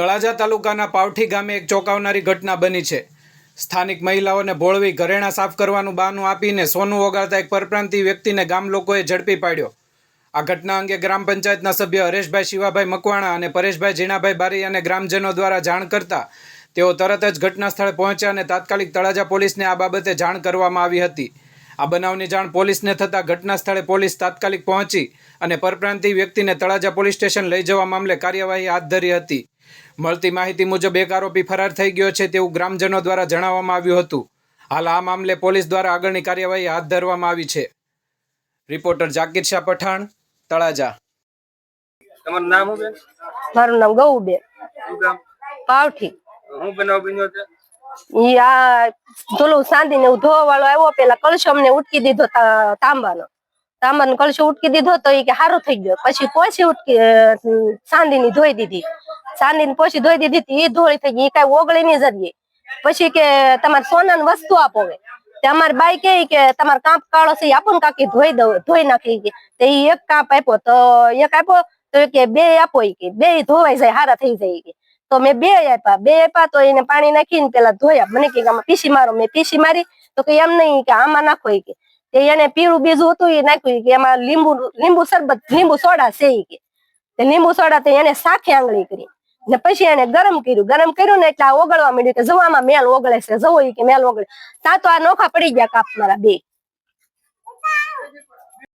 તળાજા તાલુકાના પાવઠી ગામે એક ચોંકાવનારી ઘટના બની છે. સ્થાનિક મહિલાઓને ભોળવી ઘરેણાં સાફ કરવાનું બહાનું આપીને સોનું ઓગાળતા એક પરપ્રાંતીય વ્યક્તિને ગામ લોકોએ ઝડપી પાડ્યો. આ ઘટના અંગે ગ્રામ પંચાયતના સભ્ય હરેશભાઈ શિવાભાઈ મકવાણા અને પરેશભાઈ ઝીણાભાઈ બારી અને ગ્રામજનો દ્વારા જાણ કરતા તેઓ તરત જ ઘટના સ્થળે પહોંચ્યા અને તાત્કાલિક તળાજા પોલીસને આ બાબતે જાણ કરવામાં આવી હતી. આ બનાવની જાણ પોલીસને થતાં ઘટના સ્થળે પોલીસ તાત્કાલિક પહોંચી અને પરપ્રાંતીય વ્યક્તિને તળાજા પોલીસ સ્ટેશન લઈ જવા મામલે કાર્યવાહી હાથ ધરી હતી. મળતી માહિતી મુજબ એક આરોપી ફરાર થઈ ગયો છે તેવું ગ્રામજનો દ્વારા જણાવવામાં આવ્યું હતું. હાલ આ મામલે પોલીસ દ્વારા આગળની કાર્યવાહી હાથ ધરવામાં આવી છે. રિપોર્ટર જાકીર શાહ પઠાણ તળાજા. તમારું નામ શું બેન? મારું નામ ગૌ બેન પાવઠી. હું બનાવ બન્યો છે? યા ધોલું સાંધી ને ધોવા વાળો આવ્યો પેલા કલશો અમને ઉટકી દીધો તાંબાનો. તાંબાનો કલશો ઉટકી દીધો તો એ કે સારું થઈ ગયો. પછી પોછી ઉટકી સાંધી ની ધોઈ દીધી. ની પોછી ધોઈ દીધી હતી એ ધોળી થઈ ગઈ એ કઈ ઓગળી ની જરીએ. પછી કે તમારે સોનાની વસ્તુ આપો તે અમારી બાઈ કે કે તમારે કાંપ કાળો છે આપો ને કાકી ધોઈ દઉં, ધોઈ નાખી તે ઈ એક કાંપ આપ્યો, તો એક આપ્યો, તો કે બે આપો કે. બે ધોવાઈ જાય, હારા થઈ જાય કે. તો મેં બે આપ્યા બે આપ્યા, તો એને પાણી નાખીને પેલા ધોયા. મને કે આમાં પીસી મારો, મેં પીસી મારી, તો કે એમ નહીં કે આમાં નાખો કે. એને પીળું બીજું હતું એ નાખ્યું કે એમાં લીંબુ લીંબુ શરબત, લીંબુ સોડા છે કે. લીંબુ સોડા તો એને સાખી આંગળી કરી. ને પછી એને ગરમ કર્યું. ગરમ કર્યું ને એટલે આ ઓગળવા માંડ્યું કે જવામાં મેલ ઓગળે છે. જવો કે મેલ ઓગળે. તા તો આ નોખા પડી ગયા કાપ મારા બે.